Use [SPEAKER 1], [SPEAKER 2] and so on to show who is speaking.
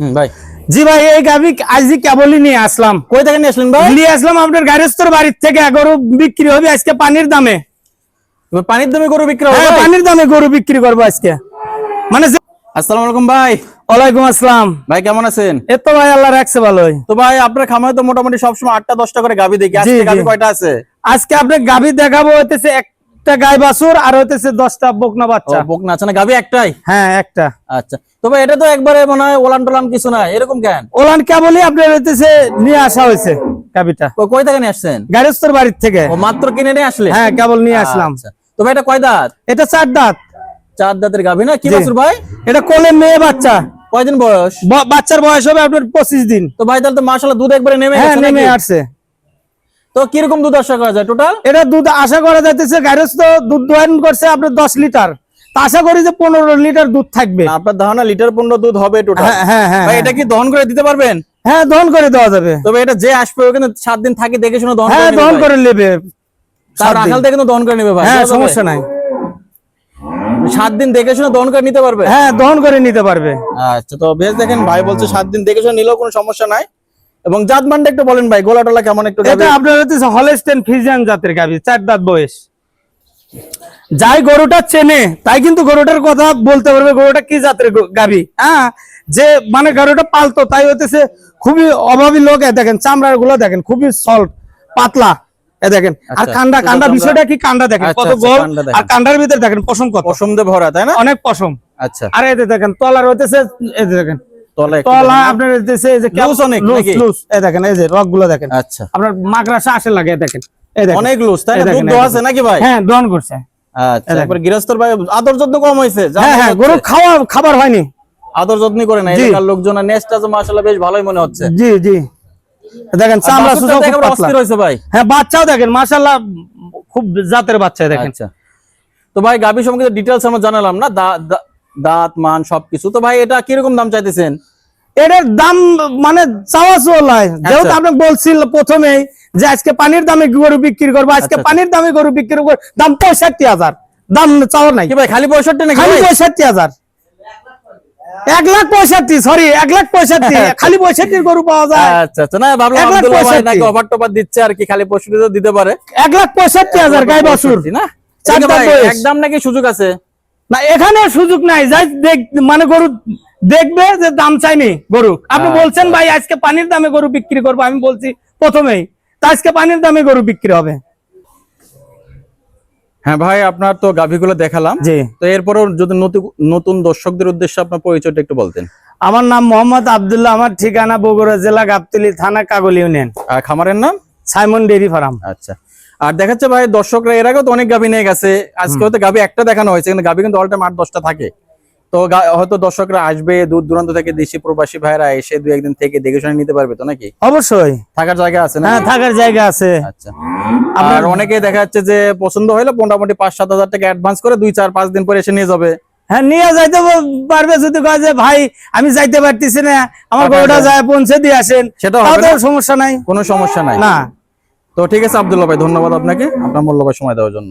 [SPEAKER 1] ভাই।
[SPEAKER 2] জি ভাই এই গাভি আজকে কেবলই নিয়ে আসলাম।
[SPEAKER 1] কই থেকে নিয়ে আসলেন ভাই?
[SPEAKER 2] নিয়ে আসলাম আপনার বাড়ির থেকে। গরু বিক্রি হবে আজকে পানির দামে।
[SPEAKER 1] পানির দামে গরু বিক্রি হবে
[SPEAKER 2] হ্যাঁ পানির দামে গরু বিক্রি করব আজকে। মানে যে-
[SPEAKER 1] আসসালামু আলাইকুম ভাই।
[SPEAKER 2] ওয়ালাইকুম আসসালাম।
[SPEAKER 1] ভাই কেমন আছেন?
[SPEAKER 2] তো ভাই আল্লাহ রাখছে ভালোই।
[SPEAKER 1] তো ভাই আপনার খামারে তো মোটামুটি সবসময় আটটা দশটা করে গাবি দেখি। আজকে
[SPEAKER 2] জি,
[SPEAKER 1] কয়টা আছে?
[SPEAKER 2] আজকে আপনার গাভি দেখাবো হইতেছে একটা গাই বাছুর আর হইতেছে দশটা বকনা বাচ্চা।
[SPEAKER 1] বক না আছে না? গাবি একটাই?
[SPEAKER 2] হ্যাঁ একটা।
[SPEAKER 1] আচ্ছা। তো ভাই এটা তো একবারে মনে হয় ওলান টোলান কিছু না এরকম কেন?
[SPEAKER 2] ওলান কেবলই আপনার হইতেছে নিয়ে আসা হয়েছে গাভিটা।
[SPEAKER 1] কই- থেকে নিয়ে আসছেন?
[SPEAKER 2] গাড়িস্তর বাড়ির থেকে।
[SPEAKER 1] ও মাত্র কিনে নিয়ে আসলে
[SPEAKER 2] হ্যাঁ কেবল নিয়ে আসলাম।
[SPEAKER 1] আচ্ছা। তো ভাই এটা কয় দাঁত?
[SPEAKER 2] এটা চার দাঁত।
[SPEAKER 1] চার দাঁতের গাভি না? কি
[SPEAKER 2] জি।
[SPEAKER 1] ভাই?
[SPEAKER 2] এটা কোলে মেয়ে বাচ্চা।
[SPEAKER 1] কয়দিন বয়স?
[SPEAKER 2] বাচ্চার বয়স হবে আপনার পঁচিশ দিন।
[SPEAKER 1] তো ভাই তাহলে তো মাশাআল্লাহ দুধ একবারে নেমে
[SPEAKER 2] হ্যাঁ নেমে আসছে।
[SPEAKER 1] তো কীরকম দুধ আশা করা যায় টোটাল
[SPEAKER 2] এটা দুধ আশা করা যাইতেছে গাড়িস্থ দুধ দোয়ান করছে আপনার দশ লিটার। আশা করি যে পনেরো লিটার দুধ থাকবে।
[SPEAKER 1] আপনার ধারণা লিটার পনেরো দুধ হবে টোটাল
[SPEAKER 2] হ্যাঁ হ্যাঁ হ্যাঁ
[SPEAKER 1] এটা কি দহন করে দিতে পারবেন?
[SPEAKER 2] হ্যাঁ দহন করে দেওয়া যাবে।
[SPEAKER 1] তবে এটা যে আসবে ওখানে সাত দিন থাকে দেখে শুনে দহন
[SPEAKER 2] হ্যাঁ
[SPEAKER 1] করে
[SPEAKER 2] দহন করে নেবে।
[SPEAKER 1] তার থেকে দহন করে নেবে ভাই।
[SPEAKER 2] হ্যাঁ সমস্যা নাই।
[SPEAKER 1] সাত দিন দেখে শুনে দহন করে নিতে পারবে?
[SPEAKER 2] হ্যাঁ দহন করে নিতে পারবে।
[SPEAKER 1] আচ্ছা তো বেশ দেখেন ভাই বলছে সাত দিন দেখে শুনে নিলেও কোনো সমস্যা নাই। এবং জাত মানটা একটু বলেন ভাই গোলা টোলা কেমন একটু
[SPEAKER 2] এটা আপনার হচ্ছে হলেস্টেন জাতের গাভি চার দাঁত বয়স। যাই গরুটা চেনে তাই কিন্তু গরুটার কথা বলতে পারবে গরুটা কি জাতের গ- গাভী? হ্যাঁ? যে মানে গরুটা পালতো তাই হইতেছে খুবই অভাবী লোক দেখেন চামড়ারগুলো দেখেন খুবই সল্ট পাতলা এ দেখেন। আর
[SPEAKER 1] আচ্ছা,
[SPEAKER 2] কান্ডা কান্ডা বিষয়টা কি কান্ডা দেখেন?
[SPEAKER 1] আচ্ছা,
[SPEAKER 2] কত
[SPEAKER 1] আচ্ছা,
[SPEAKER 2] গোল আর কান্ডার ভিতরে দেখেন পশম কত?
[SPEAKER 1] পশম দিয়ে ভরা তাই না?
[SPEAKER 2] অনেক পশম।
[SPEAKER 1] আচ্ছা।
[SPEAKER 2] আর এতে দেখেন তলার হইতেছে এতে দেখেন
[SPEAKER 1] তলা একটু
[SPEAKER 2] তলা
[SPEAKER 1] দেখেন।
[SPEAKER 2] আপনার হইতেছে যে
[SPEAKER 1] Loose অনেক
[SPEAKER 2] লুজ এ দেখেন এই যে রক দেখেন।
[SPEAKER 1] আচ্ছা।
[SPEAKER 2] আপনার মাকড়াসা আসে লাগে দেখেন। এই দেখেন।
[SPEAKER 1] অনেক লুজ তাই না? দুধ
[SPEAKER 2] এই
[SPEAKER 1] আছে নাকি ভাই?
[SPEAKER 2] হ্যাঁ দহন করছে।
[SPEAKER 1] আচ্ছা একবার গৃহস্থর ভাই আদর যত্ন কম
[SPEAKER 2] হ্যাঁ হ্যাঁ গরু খাওয়া খাবার হয়নি।
[SPEAKER 1] আদর যত্ন করে না
[SPEAKER 2] জি।
[SPEAKER 1] এলাকার লোকজন মাশাআল্লাহ বেশ ভালোই মনে হচ্ছে।
[SPEAKER 2] জি জি। দেখেন চামড়া
[SPEAKER 1] বাছুরটা
[SPEAKER 2] খুব
[SPEAKER 1] অস্থির হয়েছে ভাই।
[SPEAKER 2] হ্যাঁ বাচ্চাও দেখেন মাশাআল্লাহ খুব জাতের বাচ্চা দেখেন।
[SPEAKER 1] আচ্ছা। তো ভাই গাভী সম্পর্কে ডিটেলস আমরা জানালাম না? দাঁত মান সবকিছু। তো ভাই এটা কীরকম দাম চাইতেছেন?
[SPEAKER 2] এটার দাম মানে চাওয়া চলায় যেহেতু
[SPEAKER 1] আচ্ছা।
[SPEAKER 2] আপনি বলছিল প্রথমেই যে আজকে পানির দামে গরু বিক্রি করব আজকে
[SPEAKER 1] আচ্ছা,
[SPEAKER 2] পানির দামে গরু বিক্রি করব দাম পঁয়ষট্টি হাজার। দাম চাওয়া নাই।
[SPEAKER 1] ভাই খালি পঁয়ষট্টি নাকি
[SPEAKER 2] খালি পঁয়ষট্টি হাজার। এক লাখ পঁয়ষট্টি সরি এক লাখ পঁয়ষট্টি। খালি পঁয়ষট্টির গরু পাওয়া যায়।
[SPEAKER 1] আচ্ছা আচ্ছা। না ভাবলাম। নাকি অফার টফার দিচ্ছে আর কি খালি পঁয়ষট্টি দিতে পারে।
[SPEAKER 2] এক লাখ পঁয়ষট্টি হাজার গাই বাছুর
[SPEAKER 1] পঁয়ষট্টি না। একদম নাকি সুযোগ আছে?
[SPEAKER 2] না এখানে সুযোগ নাই। যাই দেখ মানে গরু দেখবে যে দাম চাইনি গরু। আপনি
[SPEAKER 1] আচ্ছা।
[SPEAKER 2] বলছেন ভাই আজকে পানির দামে গরু বিক্রি করব। আমি বলছি প্রথমেই তা আজকে পানির দামে গরু বিক্রি হবে?
[SPEAKER 1] হ্যাঁ ভাই আপনার তো গাভীগুলো দেখালাম।
[SPEAKER 2] জি।
[SPEAKER 1] তো এরপরেও যদি নতুন নতুন দর্শকদের উদ্দেশ্যে আপনার পরিচয়টা একটু বলতেন।
[SPEAKER 2] আমার নাম মোহাম্মদ আব্দুল্লাহ আমার ঠিকানা বগুড়া জেলা গাবতলি থানা কাগল ইউনিয়ন।
[SPEAKER 1] আর খামারের নাম?
[SPEAKER 2] Simon dairy farm.
[SPEAKER 1] আচ্ছা। আর দেখাচ্ছে ভাই দর্শকরা এর আগেও তো অনেক গাভী নিয়ে গেছে। আজকে হয়তো গাভী একটা দেখানো হয়েছে কিন্তু গাভী কিন্তু অল টাইম আট দশটা থাকে। তো হয়তো দর্শকরা আসবে দূর দূরান্ত থেকে দেশি প্রবাসী ভাইরা এসে দু একদিন থেকে দেখে শুনে নিতে পারবে তো নাকি?
[SPEAKER 2] অবশ্যই।
[SPEAKER 1] থাকার জায়গা আছে না?
[SPEAKER 2] হ্যাঁ থাকার জায়গা আছে।
[SPEAKER 1] আচ্ছা। আর অনেকে দেখা যাচ্ছে যে পছন্দ হলে মোটামুটি পাঁচ সাত হাজার টাকা অ্যাডভান্স করে দুই চার পাঁচ দিন পরে এসে নিয়ে যাবে।
[SPEAKER 2] হ্যাঁ নিয়ে যাইতে পারবে যদি কয় যে ভাই আমি যাইতে পারতেছি না। আমার গরুটা যায় পৌঁছে দিয়ে আসেন।
[SPEAKER 1] সেটা?
[SPEAKER 2] সমস্যা নাই।
[SPEAKER 1] কোনো সমস্যা নাই।
[SPEAKER 2] না।
[SPEAKER 1] তো ঠিক আছে আব্দুল্লাহ ভাই ধন্যবাদ আপনাকে। আপনার মূল্যবান সময় দেওয়ার জন্য।